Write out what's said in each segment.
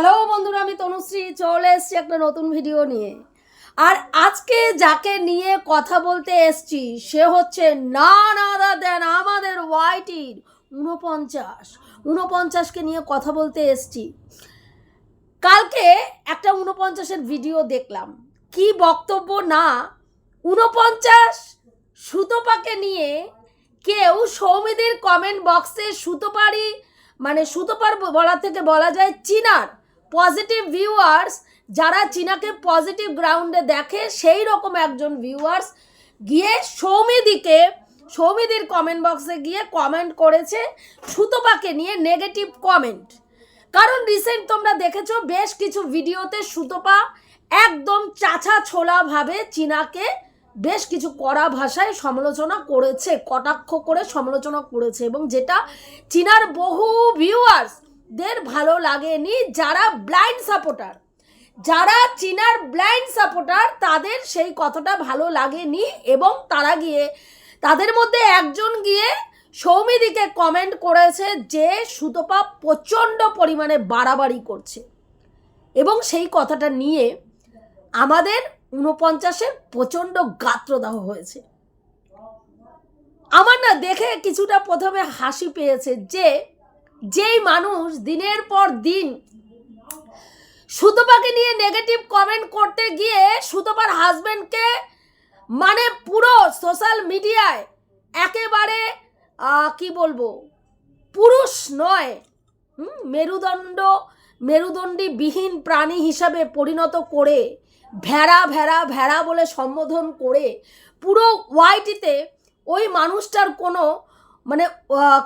Hello বন্ধুরা, আমি তনুশ্রী, চলে এসেছি একটা নতুন ভিডিও নিয়ে। আর আজকে যাকে নিয়ে কথা বলতে এসছি, সে হচ্ছে না না দেন আমাদের ওয়াইটির উনপঞ্চাশ উনপঞ্চাশকে নিয়ে কথা বলতে এসছি। কালকে একটা উনপঞ্চাশের ভিডিও দেখলাম। কি বক্তব্য না উনপঞ্চাশ সুতোপাকে নিয়ে কেউ সৌমিদের কমেন্ট বক্সে সুতোপারই মানে সুতোপার বলা থেকে বলা যায়, চীনার। পজিটিভ ভিউয়ার্স যারা চীনাকে পজিটিভ গ্রাউন্ডে দেখে, সেই রকম একজন ভিউয়ার্স গিয়ে সৌমিদিকে, সৌমিদির কমেন্ট বক্সে গিয়ে কমেন্ট করেছে সুতোপাকে নিয়ে নেগেটিভ কমেন্ট কারণ রিসেন্ট তোমরা দেখেছ, বেশ কিছু ভিডিওতে সুতপা একদম চাছা ছোলাভাবে চীনাকে বেশ কিছু কড়া ভাষায় সমালোচনা করেছে, কটাক্ষ করে সমালোচনা করেছে এবং যেটা চীনার বহু ভিউয়ার্স দের ভালো লাগেনি যারা ব্লাইন্ড সাপোর্টার যারা চীনার ব্লাইন্ড সাপোর্টার তাদের সেই কথাটা ভালো লাগেনি এবং তারা গিয়ে, তাদের মধ্যে একজন গিয়ে সৌমিদিকে কমেন্ট করেছে যে সুতপা প্রচণ্ড পরিমাণে বাড়াবাড়ি করছে। এবং সেই কথাটা নিয়ে আমাদের উনপঞ্চাশের প্রচণ্ড গাত্রদাহ হয়েছে। আমার না দেখে কিছুটা প্রথমে হাসি পেয়েছে যে যেই মানুষ দিনের পর দিন সুতপাকে নিয়ে নেগেটিভ কমেন্ট করতে গিয়ে সুতপার হাজবেন্ডকে মানে পুরো সোশ্যাল মিডিয়ায় একেবারে কি বলব, পুরুষ নয় মেরুদণ্ড মেরুদণ্ডী বিহীন প্রাণী হিসাবে পরিণত করে, ভেড়া ভেড়া ভেড়া বলে সম্বোধন করে পুরো ওয়াইটিতে ওই মানুষটার কোনো মানে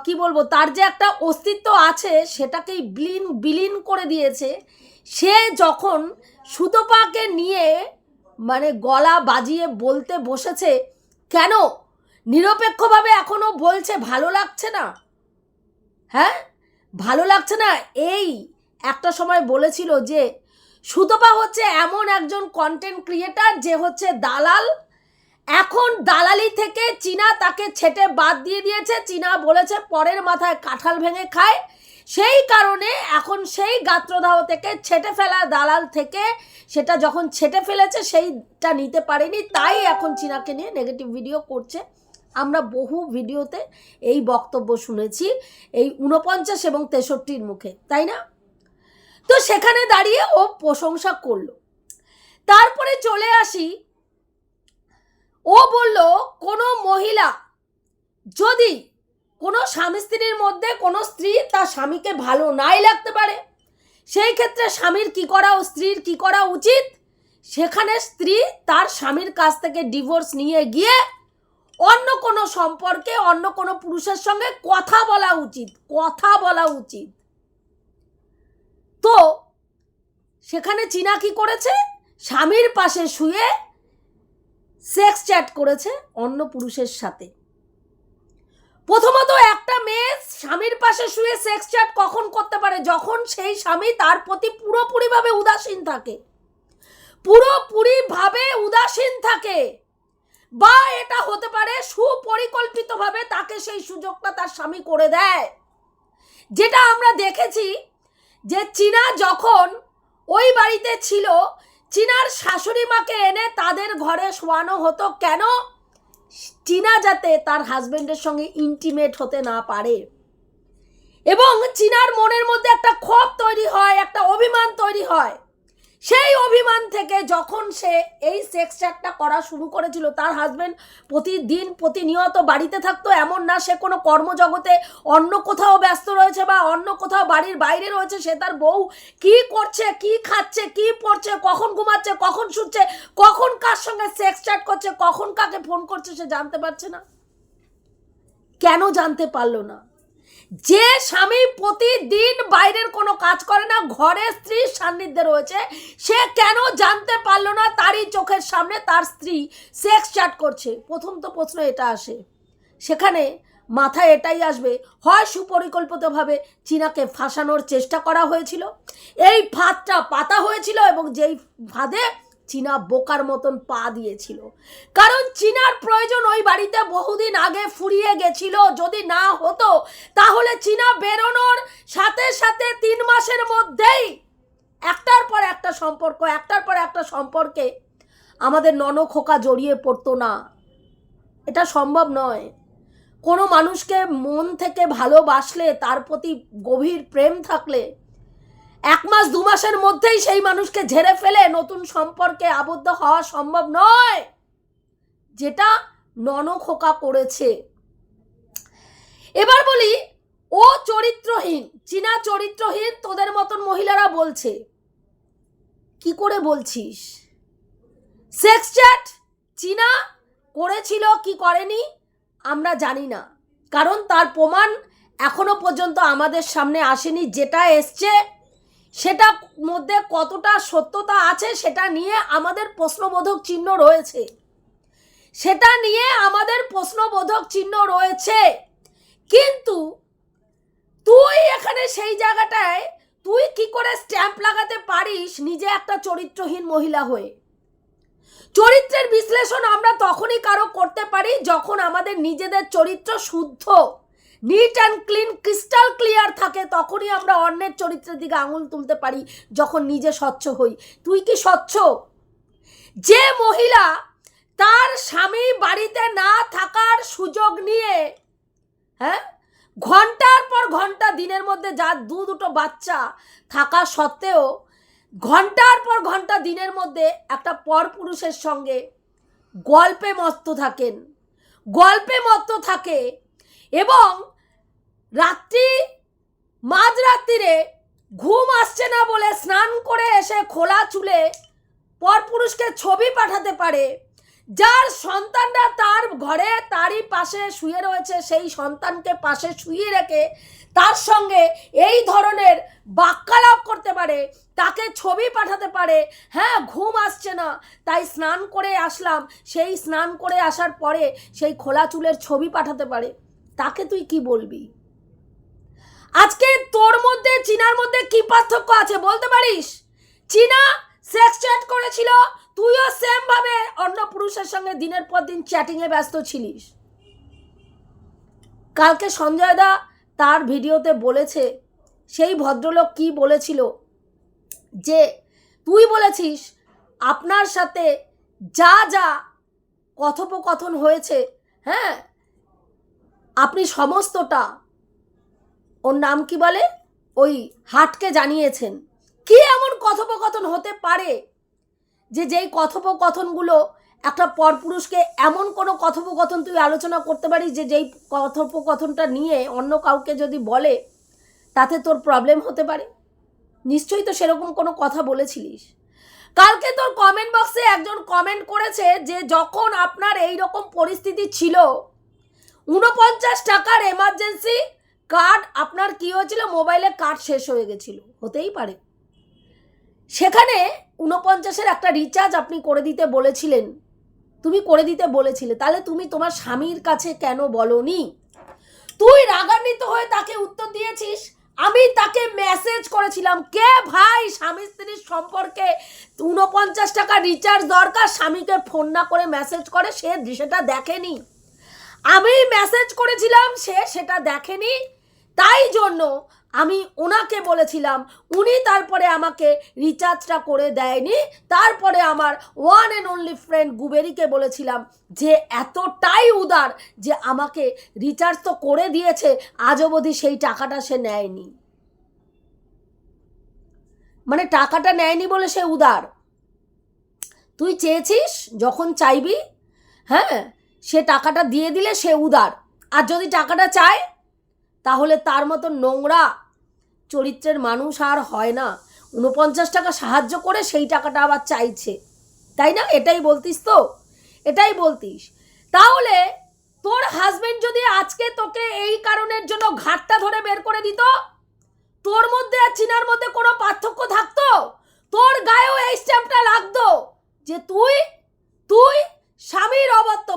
কি বলব, তার যে একটা অস্তিত্ব আছে, সেটাকেই বিলীন বিলীন করে দিয়েছে। সে যখন সুতপাকে নিয়ে মানে গলা বাজিয়ে বলতে বসেছে, কেন? নিরপেক্ষভাবে এখনও বলছে, ভালো লাগছে না? হ্যাঁ? ভালো লাগছে না? এই একটা সময় বলেছিল যে, সুতপা হচ্ছে এমন একজন কন্টেন্ট ক্রিয়েটার যে হচ্ছে দালাল। এখন দালালি থেকে চীনা তাকে ছেটে বাদ দিয়ে দিয়েছে। চীনা বলেছে পরের মাথায় কাঁঠাল ভেঙে খায়। সেই কারণে এখন সেই গাত্রদাহ থেকে ছেটে ফেলা দালাল থেকে সেটা যখন ছেটে ফেলেছে, সেইটা নিতে পারেনি। তাই এখন চীনাকে নিয়ে নেগেটিভ ভিডিও করছে। আমরা বহু ভিডিওতে এই বক্তব্য শুনেছি, এই উনপঞ্চাশ এবং তেষট্টির মুখে, তাই না? তো সেখানে দাঁড়িয়ে ও প্রশংসা করল। তারপরে চলে আসি ও বলল, কোনো মহিলা, যদি কোনো স্বামী স্ত্রীর মধ্যে কোনো স্ত্রী তার স্বামীকে ভালো নাই লাগতে পারে, সেই ক্ষেত্রে স্বামীর কি করা ও স্ত্রীর কি করা উচিত? সেখানে স্ত্রী তার স্বামীর কাছ থেকে ডিভোর্স নিয়ে গিয়ে অন্য কোনো সম্পর্কে, অন্য কোনো পুরুষের সঙ্গে কথা বলা উচিত, কথা বলা উচিত। তো সেখানে চীনা কি করেছে? স্বামীর পাশে শুয়ে সেক্স চ্যাট করেছে অন্য পুরুষের সাথে। প্রথমত একটা মেয়ে স্বামীর পাশে শুয়ে সেক্স চ্যাট কখন করতে পারে? যখন সেই স্বামী তার প্রতি পুরোপুরিভাবে উদাসীন থাকে। পুরোপুরিভাবে উদাসীন থাকে। বা এটা হতে পারে সুপরিকল্পিতভাবে তাকে সেই সুযোগটা তার স্বামী করে দেয়। যেটা আমরা দেখেছি যে চীনা যখন ওই বাড়িতে ছিল চীনার শাশুড়ি মাকে এনে তাদের ঘরে শোয়ানো হতো কেন? চীনা যাতে তার হাজব্যান্ডের সঙ্গে ইন্টিমেট হতে না পারে। এবং চীনার মনের মধ্যে একটা ক্ষোভ তৈরি হয়, একটা অভিমান তৈরি হয়। সেই অভিমান থেকে যখন সে এই সেক্স চ্যাটটা করা শুরু করেছিল, তার হাজব্যান্ড প্রতিদিন প্রতিনিয়ত বাড়িতে থাকতো, এমন না সে কোনো কর্মজগতে অন্য কোথাও ব্যস্ত রয়েছে বা অন্য কোথাও বাড়ির বাইরে রয়েছে, সে তার বউ কি করছে, কি খাচ্ছে, কি পড়ছে, কখন ঘুমাচ্ছে, কখন শুচ্ছে, কখন কার সঙ্গে সেক্স চ্যাট করছে, কখন কাকে ফোন করছে সে জানতে পারছে না। কেন জানতে পারল না? যে স্বামী প্রতিদিন বাইরের কোনো কাজ করে না, ঘরে স্ত্রীর সান্নিধ্যে রয়েছে, সে কেন জানতে পারল না তারই চোখের সামনে তার স্ত্রী সেক্স চ্যাট করছে? প্রথম তো প্রশ্ন এটা আসে। সেখানে মাথায় এটাই আসবে, হয় সুপরিকল্পিতভাবে চীনাকে ফাঁসানোর চেষ্টা করা হয়েছিল, এই ফাঁদটা পাতা হয়েছিল এবং যেই ফাঁদে চীনা বোকার মতন পা দিয়েছিল। কারণ চীনার প্রয়োজন ওই বাড়িতে বহুদিন আগে ফুরিয়ে গেছিল। যদি না হতো, তাহলে চীনা বেরোনোর সাথে সাথে তিন মাসের মধ্যেই একটার পর একটা সম্পর্ক, একটার পর একটা সম্পর্কে আমাদের ননখোকা জড়িয়ে পড়তো না। এটা সম্ভব নয়। কোনো মানুষকে মন থেকে ভালোবাসলে, তার প্রতি গভীর প্রেম থাকলে এক মাস দু মাসের মধ্যেই সেই মানুষকে ঝেড়ে ফেলে নতুন সম্পর্কে আবদ্ধ হওয়া সম্ভব নয়। যেটা ননখোকা করেছে। এবার বলি, ও চরিত্রহীন, চীনা চরিত্রহীন তোদের মতন মহিলারা বলছে। কি করে বলছিস? সেক্স চ্যাট চীনা করেছিল কি করেনি আমরা জানি না। কারণ তার প্রমাণ এখনও পর্যন্ত আমাদের সামনে আসেনি, যেটা এসছে সেটা মধ্যে কতটা সত্যতা আছে সেটা নিয়ে আমাদের প্রশ্নবোধক চিহ্ন রয়েছে। সেটা নিয়ে আমাদের প্রশ্নবোধক চিহ্ন রয়েছে। কিন্তু তুই এখানে সেই জায়গাটায় তুই কি করে স্ট্যাম্প লাগাতে পারিস নিজে একটা চরিত্রহীন মহিলা হয়ে? চরিত্রের বিশ্লেষণ আমরা তখনই কারও করতে পারি যখন আমাদের নিজেদের চরিত্র শুদ্ধ। Neat and clean crystal clear থাকে, তখনই আমরা অন্যের চরিত্রের দিকে আঙুল তুলতে পারি যখন নিজে স্বচ্ছ হই। তুই কি স্বচ্ছ? যে মহিলা তার স্বামী বাড়িতে না থাকার সুযোগ নিয়ে হ্যাঁ? ঘণ্টার পর ঘণ্টা, দিনের মধ্যে যার দু দুটো বাচ্চা থাকা সত্ত্বেও, ঘণ্টার পর ঘণ্টা, দিনের মধ্যে একটা পরপুরুষের সঙ্গে গল্পে মত্ত থাকেন। গল্পে মত্ত থাকে এবং রাত্রি মাঝরাত্রিরে ঘুম আসছে না বলে স্নান করে এসে খোলা চুলে পরপুরুষকে ছবি পাঠাতে পারে। যার সন্তানরা তার ঘরে তারই পাশে শুয়ে রয়েছে, সেই সন্তানকে পাশে শুয়ে রেখে তার সঙ্গে এই ধরনের বাক্যালাপ করতে পারে, তাকে ছবি পাঠাতে পারে। হ্যাঁ ঘুম আসছে না, তাই স্নান করে আসলাম। সেই স্নান করে আসার পরে সেই খোলা চুলের ছবি পাঠাতে পারে। তাকে তুই কি বলবি? আজকে তোর মধ্যে, চীনার মধ্যে কি পার্থক্য আছে বলতে পারিস? চীনা সেক্স চ্যাট করেছিল, তুইও সেম ভাবে অন্য পুরুষের সঙ্গে দিনের পর দিন চ্যাটিং এ ব্যস্ত ছিলিস। কালকে সঞ্জয় দা তার ভিডিওতে বলেছে, সেই ভদ্রলোক কি বলেছিল? যে, তুই বলেছিস, আপনার সাথে যা যা কথোপকথন হয়েছে হ্যাঁ? আপনি সমস্তটা ওর নাম কি বলে? ওই হাটকে জানিয়েছেন। কি এমন কথোপকথন হতে পারে যে যেই কথোপকথনগুলো একটা পরপুরুষকে এমন কোনো কথোপকথন তুই আলোচনা করতে পারিস যে যেই কথোপকথনটা নিয়ে অন্য কাউকে যদি বলে, তাতে তোর প্রবলেম হতে পারে? নিশ্চয়ই তো সেরকম কোনো কথা বলেছিলিস। কালকে তোর কমেন্ট বক্সে একজন কমেন্ট করেছে যে যখন আপনার এই রকম পরিস্থিতি ছিল উনপঞ্চাশ টাকার এমার্জেন্সি কার্ড আপনার কি হয়েছিল? মোবাইলে কার্ড শেষ হয়ে গেছিল। হতেই পারে। সেখানে উনপঞ্চাশের একটা রিচার্জ আপনি করে দিতে বলেছিলেন। তুমি করে দিতে বলেছিলে। তাহলে তুমি তোমার স্বামীর কাছে কেন বলনি? তুই রাগান্বিত হয়ে তাকে উত্তর দিয়েছিস? আমি তাকে মেসেজ করেছিলাম, কে ভাই স্বামী স্ত্রীর সম্পর্কে উনপঞ্চাশ টাকা রিচার্জ দরকার? স্বামীকে ফোন না করে মেসেজ করে, সে সেটা দেখেনি। আমি মেসেজ করেছিলাম, সে সেটা দেখেনি। তাই জন্য আমি ওনাকে বলেছিলাম, উনি তারপরে আমাকে রিচার্জটা করে দেয়নি। তারপরে আমার ওয়ান অ্যান্ড অনলি ফ্রেন্ড গুবেরিকে বলেছিলাম যে, এতটাই উদার যে আমাকে রিচার্জ তো করে দিয়েছে, আজ অবধি সেই টাকাটা সে নেয়নি। মানে টাকাটা নেয়নি বলে সে উদার। তুই চেয়েছিস যখন চাইবি? হ্যাঁ? সে টাকাটা দিয়ে দিলে সে উদার। আর যদি টাকাটা চায়, তাহলে তার মতো নোংরা চরিত্রের মানুষ আর হয় না। উনপঞ্চাশ টাকা সাহায্য করে সেই টাকাটা আবার চাইছে। তাই না? এটাই বলতিস তো? এটাই বলতিস। তাহলে তোর হাজবেন্ড যদি আজকে তোকে এই কারণের জন্য ঘাটটা ধরে বের করে দিত, তোর মধ্যে আর চিনার মধ্যে কোনো পার্থক্য থাকতো? তোর গায়েও এই স্ট্যাম্পটা লাগতো যে তুই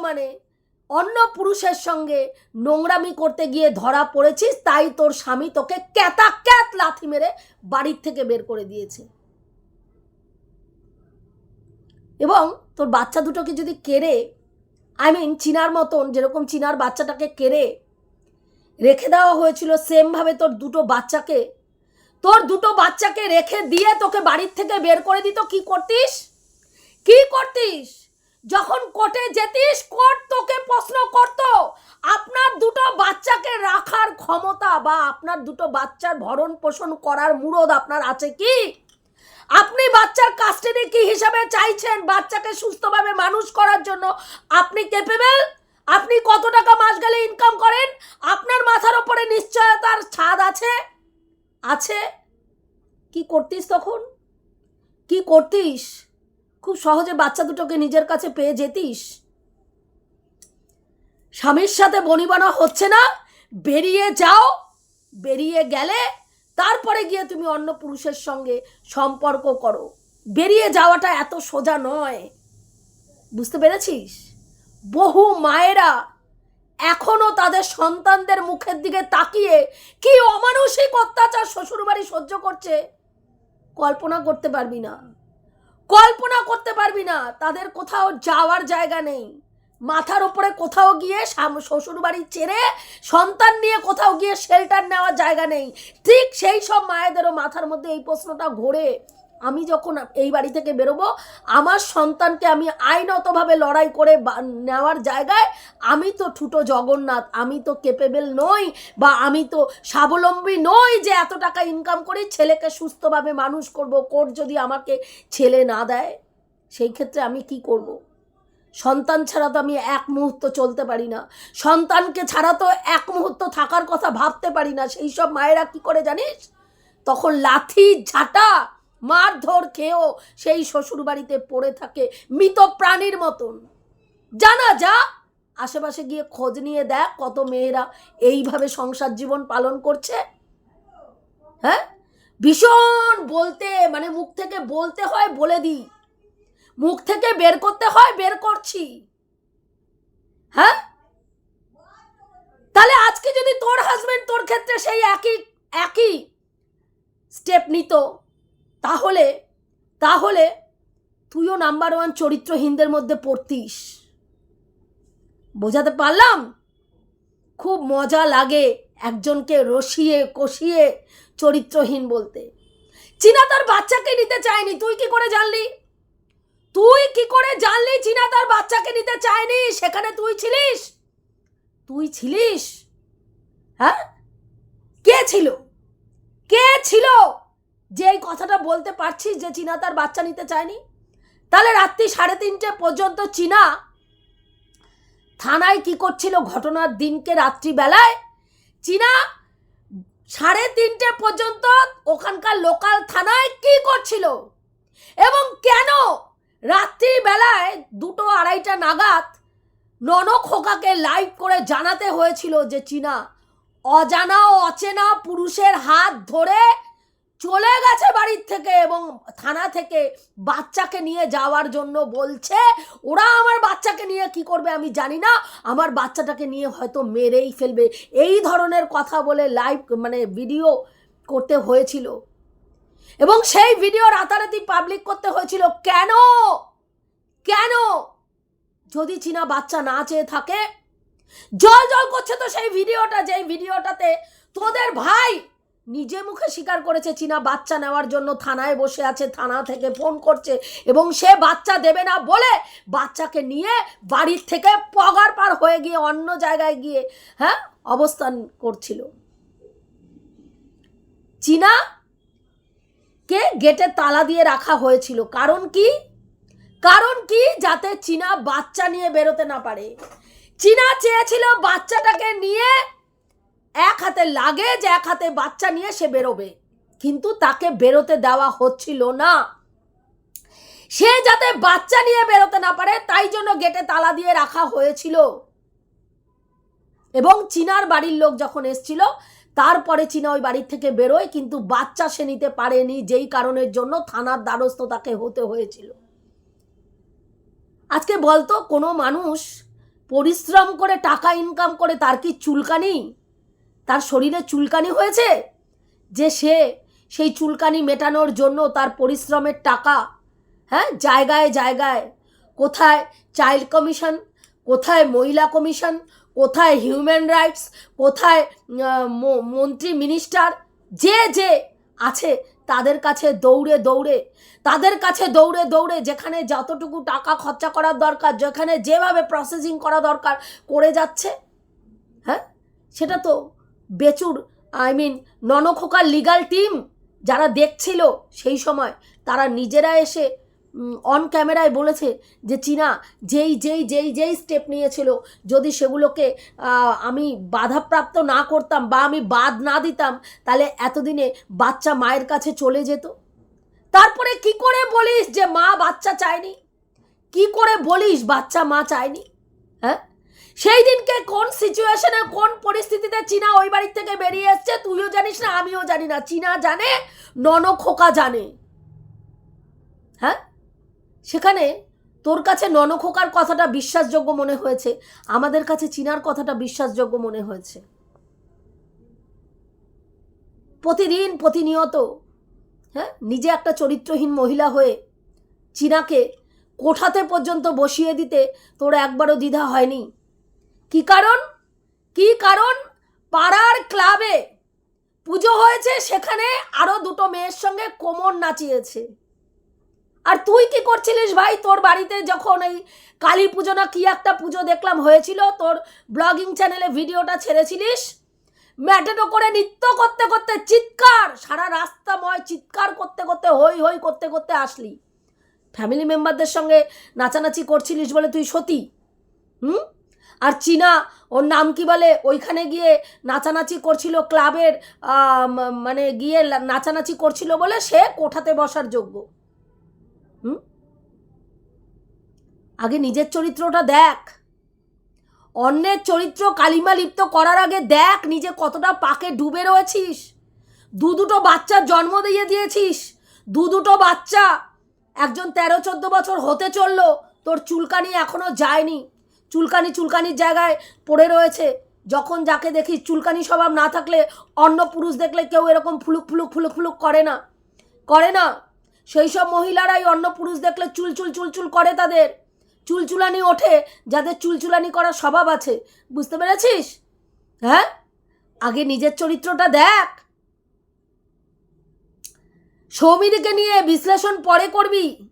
অবর্তমানে অন্য পুরুষের সঙ্গে নোংরামি করতে গিয়ে ধরা পড়েছিস, তাই তোর স্বামী তোকে ক্যাতা ক্যাত লাথি মেরে বাড়ির থেকে বের করে দিয়েছে। এবং তোর বাচ্চা দুটোকে যদি কেড়ে আই মিন চিনার মতন, যেরকম চিনার বাচ্চাটাকে কেড়ে রেখে দেওয়া হয়েছিল সেমভাবে তোর দুটো বাচ্চাকে, তোর দুটো বাচ্চাকে রেখে দিয়ে তোকে বাড়ির থেকে বের করে দিত, কি করতিস? কি করতিস? যখন কোর্টে যেতিস, কোর্ট তোকে প্রশ্ন করত, আপনার দুটো বাচ্চাকে রাখার ক্ষমতা বা আপনার দুটো বাচ্চার ভরণ পোষণ করার মুরদ আপনার আছে কি? আপনি বাচ্চার কাস্টাডি কি হিসাবে চাইছেন? বাচ্চাকে সুস্থভাবে মানুষ করার জন্য আপনি কেপেবেল আপনি কত টাকা মাস গেলে ইনকাম করেন? আপনার মাথার ওপরে নিশ্চয়তার ছাদ আছে? আছে? কি করতিস তখন? কি করতিস? খুব সহজে বাচ্চা দুটোকে নিজের কাছে পেয়ে যেতিস। স্বামীর সাথে বনিবানা হচ্ছে না, বেরিয়ে যাও, বেরিয়ে গেলে তারপরে গিয়ে তুমি অন্য পুরুষের সঙ্গে সম্পর্ক করো। বেরিয়ে যাওয়াটা এত সোজা নয়। বুঝতে পেরেছিস? বহু মায়েরা এখনও তাদের সন্তানদের মুখের দিকে তাকিয়ে কি অমানসিক অত্যাচার শ্বশুরবাড়ি সহ্য করছে, কল্পনা করতে পারবি না। কল্পনা করতে পারবি না, তাদের কোথাও যাওয়ার জায়গা নেই। মাথার ওপরে কোথাও গিয়ে শ্বশুর বাড়ি ছেড়ে সন্তান নিয়ে কোথাও গিয়ে শেল্টার নেওয়ার জায়গা নেই। ঠিক সেই সব মায়েদেরও মাথার মধ্যে এই প্রশ্নটা ঘোরে। আমি যখন এই বাড়ি থেকে বেরোবো, আমার সন্তানকে আমি আইনতভাবে লড়াই করে নেওয়ার জায়গায় আমি তো ঠুটো জগন্নাথ, আমি তো কেপেবেল নই বা আমি তো স্বাবলম্বী নই যে এত টাকা ইনকাম করে ছেলেকে সুস্থভাবে মানুষ করব। কোর্ট যদি আমাকে ছেলে না দেয়, সেই ক্ষেত্রে আমি কি করব। সন্তান ছাড়া তো আমি এক মুহূর্ত চলতে পারি না। সন্তানকে ছাড়া তো এক মুহূর্ত থাকার কথা ভাবতে পারি না। সেই সব মায়েরা কি করে জানিস? তখন লাথি, ঝাঁটা মারধর খেয়েও সেই শ্বশুর বাড়িতে পড়ে থাকে মৃত প্রাণীর মতন। জানা যা, আশেপাশে গিয়ে খোঁজ নিয়ে দেখ কত মেয়েরা এইভাবে সংসার জীবন পালন করছে। হ্যাঁ? ভীষণ বলতে মানে মুখ থেকে বলতে হয়, বলে দিই। মুখ থেকে বের করতে হয়, বের করছি। হ্যাঁ? তাহলে আজকে যদি তোর হাজবেন্ড তোর ক্ষেত্রে সেই একই একই স্টেপ নিত তাহলে তাহলে তুইও নাম্বার ওয়ান চরিত্রহীনদের মধ্যে পড়তিস। বোঝাতে পারলাম? খুব মজা লাগে একজনকে রসিয়ে, কষিয়ে চরিত্রহীন বলতে। চীনা তার বাচ্চাকে নিতে চায়নি, তুই কি করে জানলি? তুই কি করে জানলি চীনা তার বাচ্চাকে নিতে চায়নি? সেখানে তুই ছিলিস? তুই ছিলিস? হ্যাঁ? কে ছিল? কথাটা বলতে পারছিস যে চীনা তার বাচ্চা নিতে চায়নি? তাহলে রাত্রি সাড়ে তিনটে পর্যন্ত চীনা থানায় কি করছিল ঘটনার দিনকে রাত্রিবেলায়? চীনা সাড়ে তিনটে পর্যন্ত ওখানকার লোকাল থানায় কি করছিল? এবং কেন রাত্রিবেলায় দুটো আড়াইটা নাগাদ নন খোকাকে লাইভ করে জানাতে হয়েছিল যে চীনা অজানা ও অচেনা পুরুষের হাত ধরে চলে গেছে বাড়ির থেকে এবং থানা থেকে বাচ্চাকে নিয়ে যাওয়ার জন্য বলছে, ওরা আমার বাচ্চাকে নিয়ে কি করবে আমি জানি না, আমার বাচ্চাটাকে নিয়ে হয়তো মেরেই ফেলবে। এই ধরনের কথা বলে লাইভ মানে ভিডিও করতে হয়েছিল। এবং সেই ভিডিও রাতারাতি পাবলিক করতে হয়েছিল। কেন? কেন? যদি চীনা বাচ্চা না চেয়ে থাকে, জল জল করছে তো সেই ভিডিওটা, যেই ভিডিওটাতে তোদের ভাই নিজে মুখে স্বীকার করেছে চীনা বাচ্চা নেওয়ার জন্য থানায় বসে আছে, থানা থেকে ফোন করছে এবং সে বাচ্চা দেবে না বলে বাচ্চাকে নিয়ে বাড়ির থেকে পগার পার হয়ে গিয়ে অন্য জায়গায় গিয়ে হ্যাঁ অবস্থান করছিল। চীনা কে গেটে তালা দিয়ে রাখা হয়েছিল। কারণ কি? কারণ কি? যাতে চীনা বাচ্চা নিয়ে বেরোতে না পারে। চীনা চেয়েছিল বাচ্চাটাকে নিয়ে এক হাতে লাগেজ এক হাতে বাচ্চা নিয়ে সে বেরোবে। কিন্তু তাকে বেরোতে দেওয়া হচ্ছিল না। সে যাতে বাচ্চা নিয়ে বেরোতে না পারে, তাই জন্য গেটে তালা দিয়ে রাখা হয়েছিল। এবং চীনার বাড়ির লোক যখন এসছিল, তারপরে চীনা ওই বাড়ির থেকে বেরোয়, কিন্তু বাচ্চা সে নিতে পারেনি, যেই কারণের জন্য থানার দ্বারস্থ তাকে হতে হয়েছিল। আজকে বলতো, কোনো মানুষ পরিশ্রম করে টাকা ইনকাম করে তার কি চুলকানি? তার শরীরে চুলকানি হয়েছে? যে সে সেই চুলকানি মেটানোর জন্য তার পরিশ্রমের টাকা হ্যাঁ জায়গায় জায়গায়, কোথায় চাইল্ড কমিশন, কোথায় মহিলা কমিশন, কোথায় হিউম্যান রাইটস, কোথায় মন্ত্রী মিনিস্টার, যে যে আছে তাদের কাছে দৌড়ে দৌড়ে, তাদের কাছে দৌড়ে দৌড়ে যেখানে যতটুকু টাকা খরচা করার দরকার, যেখানে যেভাবে প্রসেসিং করা দরকার, করে যাচ্ছে হ্যাঁ? সেটা তো বেচুর আই মিন ননখোকার লিগাল টিম যারা দেখছিল সেই সময়, তারা নিজেরা এসে অন ক্যামেরায় বলেছে যে, চীনা, যেই যেই যেই যেই স্টেপ নিয়েছিল, যদি সেগুলোকে আমি বাধাপ্রাপ্ত না করতাম বা আমি বাদ না দিতাম, তাহলে এতদিনে বাচ্চা মায়ের কাছে চলে যেত? তারপরে কি করে বলিস যে, মা বাচ্চা চায়নি? কি করে বলিস বাচ্চা মা চায়নি? হ্যাঁ? সেই দিনকে কোন সিচুয়েশনে কোন পরিস্থিতিতে চীনা ওই বাড়ির থেকে বেরিয়ে এসছে, তুইও জানিস না, আমিও জানি না। চীনা জানে নন খোকা জানে। হ্যাঁ? সেখানে তোর কাছে ননখোকার কথাটা বিশ্বাসযোগ্য মনে হয়েছে, আমাদের কাছে চীনার কথাটা বিশ্বাসযোগ্য মনে হয়েছে। প্রতিদিন, প্রতিনিয়ত হ্যাঁ নিজে একটা চরিত্রহীন মহিলা হয়ে চীনাকে কোঠাতে পর্যন্ত বসিয়ে দিতে তোর একবারও দ্বিধা হয়নি। কি কারণ? কি কারণ? পাড়ার ক্লাবে পুজো হয়েছে, সেখানে আরও দুটো মেয়ের সঙ্গে কোমর নাচিয়েছে। আর তুই কি করছিলিস ভাই? তোর বাড়িতে যখন এই কালী পুজো না কি একটা পুজো দেখলাম হয়েছিল, তোর ব্লগিং চ্যানেলে ভিডিওটা ছেড়েছিলিস? ম্যাটেটো করে নৃত্য করতে করতে চিৎকার, সারা রাস্তাময় চিৎকার করতে করতে, হই হই করতে করতে আসলি। ফ্যামিলি মেম্বারদের সঙ্গে নাচানাচি করছিলিস বলে তুই সতী। হুম? আর চীনা, ওর নাম কি বলে? ওইখানে গিয়ে নাচানাচি করছিল ক্লাবের মানে গিয়ে নাচানাচি করছিল বলে সে কোঠাতে বসার যোগ্য। হুম? আগে নিজের চরিত্রটা দেখ। অন্যের চরিত্র কালিমা লিপ্ত করার আগে দেখ নিজে কতটা পাকে ডুবে রয়েছিস। দু দুটো বাচ্চার জন্ম দিয়ে দিয়েছিস। দু দুটো বাচ্চা। একজন তেরো চোদ্দ বছর হতে চলল। তোর চুলকানি এখনও যায়নি। চুলকানি চুলকানির জায়গায় পড়ে রয়েছে। যখন যাকে দেখিস চুলকানি স্বভাব না থাকলে অন্য পুরুষ দেখলে কেউ এরকম ফুলুক ফুলুক ফুলুক ফুলুক করে না। করে না। সেই সব মহিলারাই অন্য পুরুষ দেখলে চুল চুল চুল চুল করে তাদের। চুলচুলানি ওঠে যাদের চুলচুলানি করার স্বভাব আছে। বুঝতে পেরেছিস? হ্যাঁ? আগে নিজের চরিত্রটা দেখ। সৌমিদিকে নিয়ে বিশ্লেষণ পরে করবি।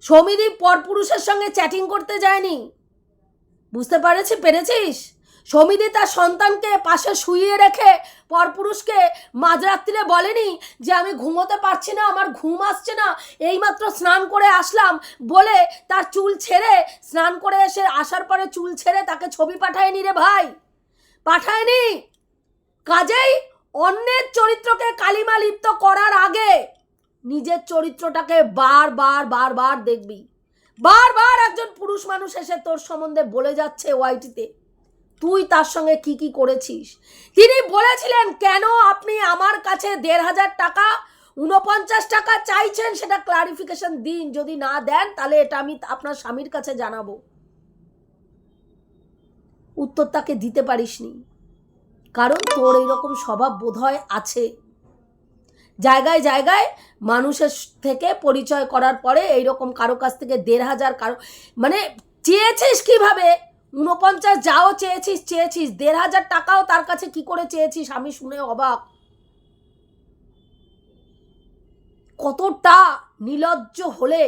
সৌমিদি পরপুরুষের সঙ্গে চ্যাটিং করতে যায়নি। বুঝতে পেরেছি, পেরেছিস? সমিতি তার সন্তানকে পাশে শুইয়ে রেখে পরপুরুষকে মাঝরাত্রিরে বলেনি যে আমি ঘুমোতে পারছি না, আমার ঘুম আসছে না। এইমাত্র স্নান করে আসলাম বলে তার চুল ছেড়ে, স্নান করে এসে আসার পরে চুল ছেড়ে তাকে ছবি পাঠায়নি রে ভাই। পাঠায়নি? কাজেই অন্যের চরিত্রকে কালিমা লিপ্ত করার আগে নিজের চরিত্রটাকে বারবার বারবার দেখবি। বারবার একজন পুরুষ মানুষ এসে তোর সম্বন্ধে বলে যাচ্ছে ওয়াইটিতে। তুই তার সঙ্গে কি কি করেছিস? তিনি বলেছিলেন, কেন আপনি আমার কাছে দেড় হাজার টাকা উনপঞ্চাশ টাকা চাইছেন? সেটা ক্লারিফিকেশন দিন। যদি না দেন, তাহলে এটা আমি আপনার স্বামীর কাছে জানাব। উত্তর তাকে দিতে পারিসনি। কারণ তোর এইরকম স্বভাব বোধহয় আছে। জায়গায় জায়গায় মানুষের থেকে পরিচয় করার পরে এইরকম কারও কাছ থেকে দেড় হাজার কারও মানে চেয়েছিস কীভাবে? উনপঞ্চাশ যাও চেয়েছিস চেয়েছিস। দেড় হাজার টাকাও তার কাছে কি করে চেয়েছিস? আমি শুনে অবাক। কতটা নিলজ্জ হলে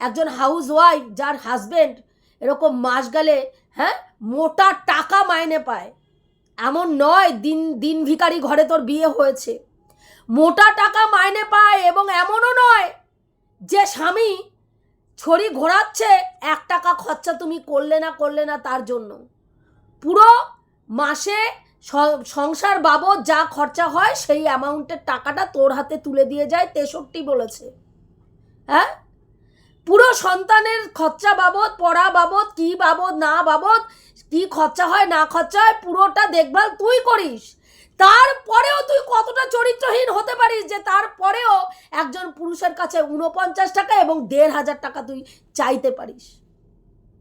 একজন হাউস ওয়াইফ যার হাজবেন্ড এরকম মাস গেলে হ্যাঁ মোটা টাকা মাইনে পায়। এমন নয়, দিন দিন ভিকারি ঘরে তোর বিয়ে হয়েছে। মোটা টাকা মাইনে পায় এবং এমনও নয় যে স্বামী ছড়ি ঘোরাচ্ছে, এক টাকা খরচা তুমি করলে না করলে না তার জন্য। পুরো মাসে সংসার বাবদ যা খরচা হয়, সেই অ্যামাউন্টের টাকাটা তোর হাতে তুলে দিয়ে যায়, তেষট্টি বলেছে। হ্যাঁ? পুরো সন্তানের খরচা বাবদ, পড়া বাবদ, কি বাবদ, না বাবদ, কি খরচা হয়, না খরচা হয়, পুরোটা দেখভাল তুই করিস। তারপরেও তুই কতটা চরিত্রহীন হতে পারিস যে তারপরেও একজন পুরুষের কাছে উনপঞ্চাশ টাকা এবং দেড় হাজার টাকা তুই চাইতে পারিস।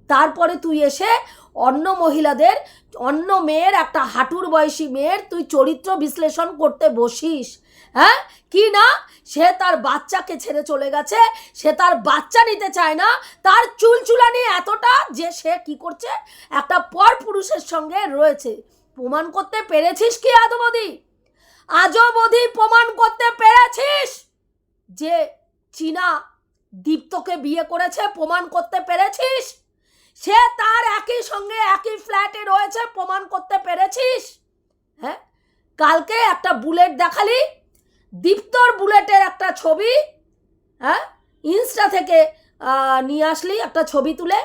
তারপরে তুই এসে অন্য মহিলাদের, অন্য মেয়ের, একটা হাঁটুর বয়সী মেয়ের তুই চরিত্র বিশ্লেষণ করতে বসিস। হ্যাঁ? কি না? সে তার বাচ্চাকে ছেড়ে চলে গেছে, সে তার বাচ্চা নিতে চায় না, তার চুলচুলানি এতটা যে সে কি করছে? একটা পর পুরুষের সঙ্গে রয়েছে। প্রমাণ করতে পেরেছিস কি আদবদি আজও অবধি প্রমাণ করতে পেরেছিস? যে চীনা দীপ্তকে বিয়ে করেছে, প্রমাণ করতে পেরেছিস? সে তার একই সঙ্গে একই ফ্ল্যাটে রয়েছে, প্রমাণ করতে পেরেছিস? হ্যাঁ? কালকে একটা বুলেট দেখালি? দীপ্তর বুলেটের একটা ছবি হ্যাঁ? ইনস্টা থেকে নিয়ে আসলি একটা ছবি তুলে।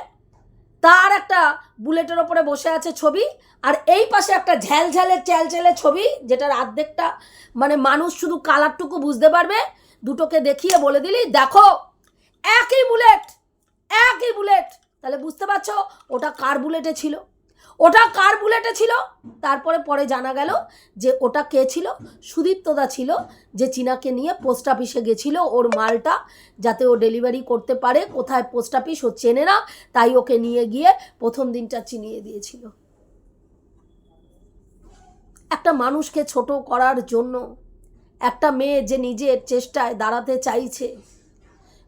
তার একটা বুলেটের ওপরে বসে আছে ছবি, আর এই পাশে একটা ঝ্যালঝ্যালে চ্যালচ্যালে ছবি, যেটার আর্ধেকটা মানে মানুষ শুধু কালারটুকু বুঝতে পারবে। দুটোকে দেখিয়ে বলে দিলি, দেখো, একই বুলেট একই বুলেট। তাহলে বুঝতে পারছ ওটা কার বুলেটে ছিল? ওটা কার বুলেটে ছিল? তারপরে পরে জানা গেল যে ওটা কে ছিল? সুদীপ্তদা ছিল, যে চীনাকে নিয়ে পোস্ট অফিসে গেছিল ওর মালটা, যাতে ও ডেলিভারি করতে পারে, কোথায় পোস্ট অফিস ও চেনে না, তাই ওকে নিয়ে গিয়ে প্রথম দিনটা চিনিয়ে দিয়েছিল। একটা মানুষকে ছোট করার জন্য একটা মেয়ে যে নিজের চেষ্টায় দাঁড়াতে চাইছে,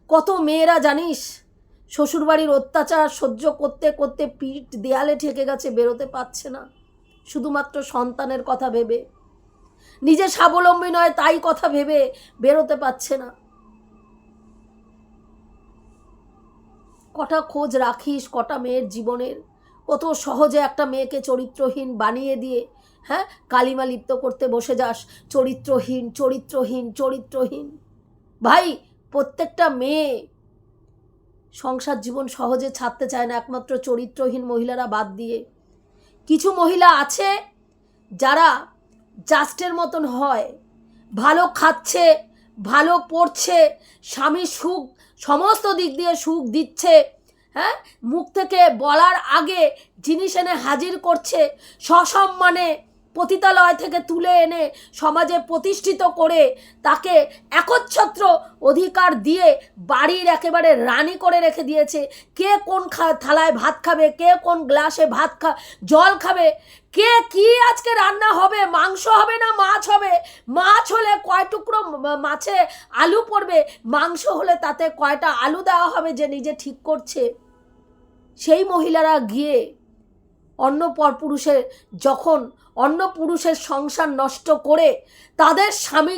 কত মেয়েরা জানিস? শ্বশুরবাড়ির অত্যাচার সহ্য করতে করতে পিঠ দেয়ালে ঠেকে গেছে, বেরোতে পারছে না। শুধুমাত্র সন্তানের কথা ভেবে। নিজে স্বাবলম্বী নয়, তাই কথা ভেবে বেরোতে পারছে না। কটা খোঁজ রাখিস কটা মেয়ের জীবনের? কত সহজে একটা মেয়েকে চরিত্রহীন বানিয়ে দিয়ে হ্যাঁ কালিমা লিপ্ত করতে বসে যাস। চরিত্রহীন চরিত্রহীন চরিত্রহীন। ভাই, প্রত্যেকটা মেয়ে সংসার জীবন সহজে ছাড়তে চায় না একমাত্র চরিত্রহীন মহিলারা বাদ দিয়ে। কিছু মহিলা আছে যারা জাস্টের মতন হয়। ভালো খাচ্ছে, ভালো পড়ছে, স্বামী সুখ, সমস্ত দিক দিয়ে সুখ দিচ্ছে হ্যাঁ? মুখ থেকে বলার আগে জিনিস এনে হাজির করছে, সসম্মানে পতিতালয় থেকে তুলে এনে সমাজে প্রতিষ্ঠিত করে তাকে একচ্ছত্র অধিকার দিয়ে বাড়ির একেবারে রানী করে রেখে দিয়েছে। কে কোন খা থালায় ভাত খাবে, কে কোন গ্লাসে ভাত খা জল খাবে, কে কি আজকে রান্না হবে, মাংস হবে না মাছ হবে, মাছ হলে কয় টুকরো মাছে আলু পড়বে, মাংস হলে তাতে কয়টা আলু দেওয়া হবে যে নিজে ঠিক করছে? সেই মহিলারা গিয়ে অন্য পরপুরুষের যখন অন্য পুরুষের সংসার নষ্ট করে তাদের স্বামী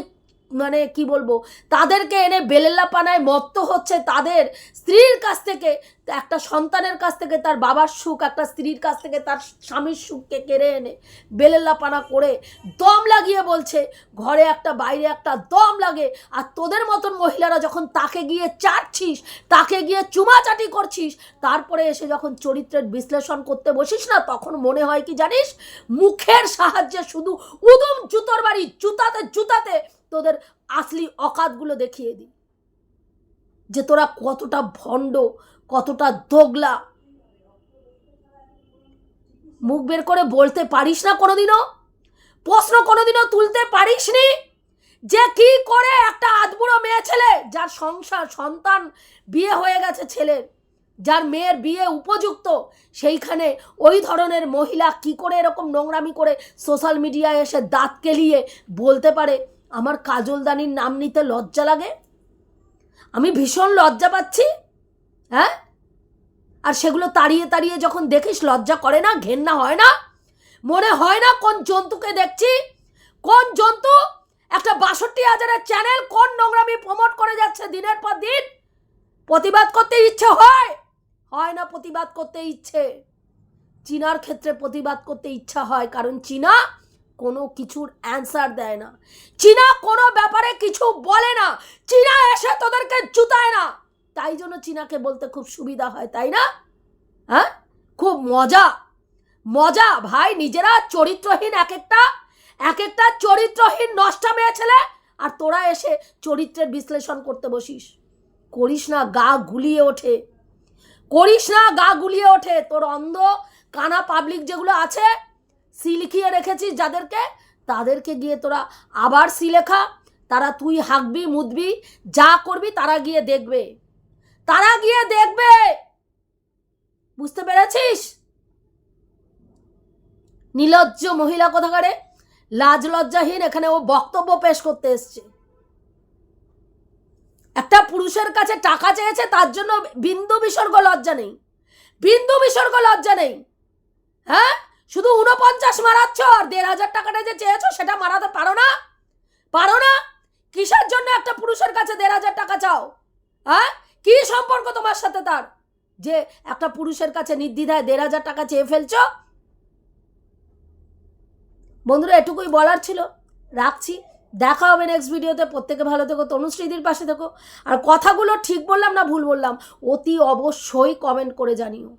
মানে কি বলব, তাদেরকে এনে বেলেল্লা পানায় মত্ত হচ্ছে তাদের স্ত্রীর কাছ থেকে, একটা সন্তানের কাছ থেকে তার বাবার সুখ, একটা স্ত্রীর কাছ থেকে তার স্বামীর সুখকে কেড়ে এনে বেলেল্লা পানা করে দম লাগিয়ে বলছে, ঘরে একটা, বাইরে একটা দম লাগে, আর তোদের মতন মহিলারা যখন তাকে গিয়ে চাটছিস, তাকে গিয়ে চুমাচাটি করছিস, তারপরে এসে যখন চরিত্রের বিশ্লেষণ করতে বসিস না, তখন মনে হয় কি জানিস, মুখের সাহায্যে শুধু উদম জুতোর বাড়ি, জুতাতে জুতাতে তোদের আসলি অকাতগুলো দেখিয়ে দিই। যে তোরা কতটা ভণ্ড, কতটা দোগলা। মুখ বের করে বলতে পারিস না কোনোদিনও? প্রশ্ন কোনোদিনও তুলতে পারিস নি? যে কি করে একটা আধবুড়ো মেয়ে ছেলে, যার সংসার, সন্তান, বিয়ে হয়ে গেছে ছেলের, যার মেয়ের বিয়ে উপযুক্ত, সেইখানে ওই ধরনের মহিলা কি করে এরকম নোংরামি করে সোশ্যাল মিডিয়ায় এসে দাঁত কেলিয়ে বলতে পারে? আমার কাজলদানির নাম নিতে লজ্জা লাগে? আমি ভীষণ লজ্জা পাচ্ছি হ্যাঁ? আর সেগুলো তাড়িয়ে তাড়িয়ে যখন দেখিস লজ্জা করে না, ঘেন্না হয় না? মনে হয় না কোন জন্তুকে দেখছি? কোন জন্তু? একটা বাষট্টি হাজারের চ্যানেল কোন নোংরামি প্রমোট করে যাচ্ছে দিনের পর দিন? প্রতিবাদ করতে ইচ্ছে হয়? হয় না প্রতিবাদ করতে ইচ্ছে? চীনার ক্ষেত্রে প্রতিবাদ করতে ইচ্ছা হয়, কারণ চীনা কোনো কিছুর অ্যান্সার দেয় না। চীনা কোনো ব্যাপারে কিছু বলে না। চীনা এসে তোদেরকে জুতায় না। তাই জন্য চীনাকে বলতে খুব সুবিধা হয়, তাই না? হ্যাঁ? খুব মজা। মজা। ভাই, নিজেরা চরিত্রহীন এক একটা এক একটা চরিত্রহীন নষ্টা মেয়ে ছেলে। আর তোরা এসে চরিত্রের বিশ্লেষণ করতে বসিস। করিস না, গা গুলিয়ে ওঠে। করিস না, গা গুলিয়ে ওঠে। তোর অন্ধ, কানা পাবলিক যেগুলো আছে সি লিখিয়ে রেখেছিস যাদেরকে? তাদেরকে গিয়ে তোরা আবার সি লেখা তারা তুই হাঁকবি, মুদবি, যা করবি তারা গিয়ে দেখবে। তারা গিয়ে দেখবে! বুঝতে পেরেছিস? নিলজ্জ মহিলা কোথাকারে? লাজ লজ্জাহীন, এখানে ও বক্তব্য পেশ করতে এসছে। একটা পুরুষের কাছে টাকা চেয়েছে, তার জন্য বিন্দু বিসর্গ লজ্জা নেই। বিন্দু বিসর্গ লজ্জা নেই। হ্যাঁ? শুধু উনপঞ্চাশ মারাচ্ছ আর দেড় হাজার টাকাটা যে চেয়েছো, সেটা মারাতে পারো না? পারো না? কিসের জন্য একটা পুরুষের কাছে দেড় হাজার টাকা চাও? হ্যাঁ? কি সম্পর্ক তোমার সাথে তার? যে একটা পুরুষের কাছে নির্দ্বিধায় দেড় হাজার টাকা চেয়ে ফেলছো? বন্ধুরা, এটুকুই বলার ছিল। রাখছি। দেখা হবে নেক্সট ভিডিওতে প্রত্যেকে ভালো থেকো, তনুশ্রীদির পাশে থেকো। আর কথাগুলো ঠিক বললাম না ভুল বললাম, অতি অবশ্যই কমেন্ট করে জানিও।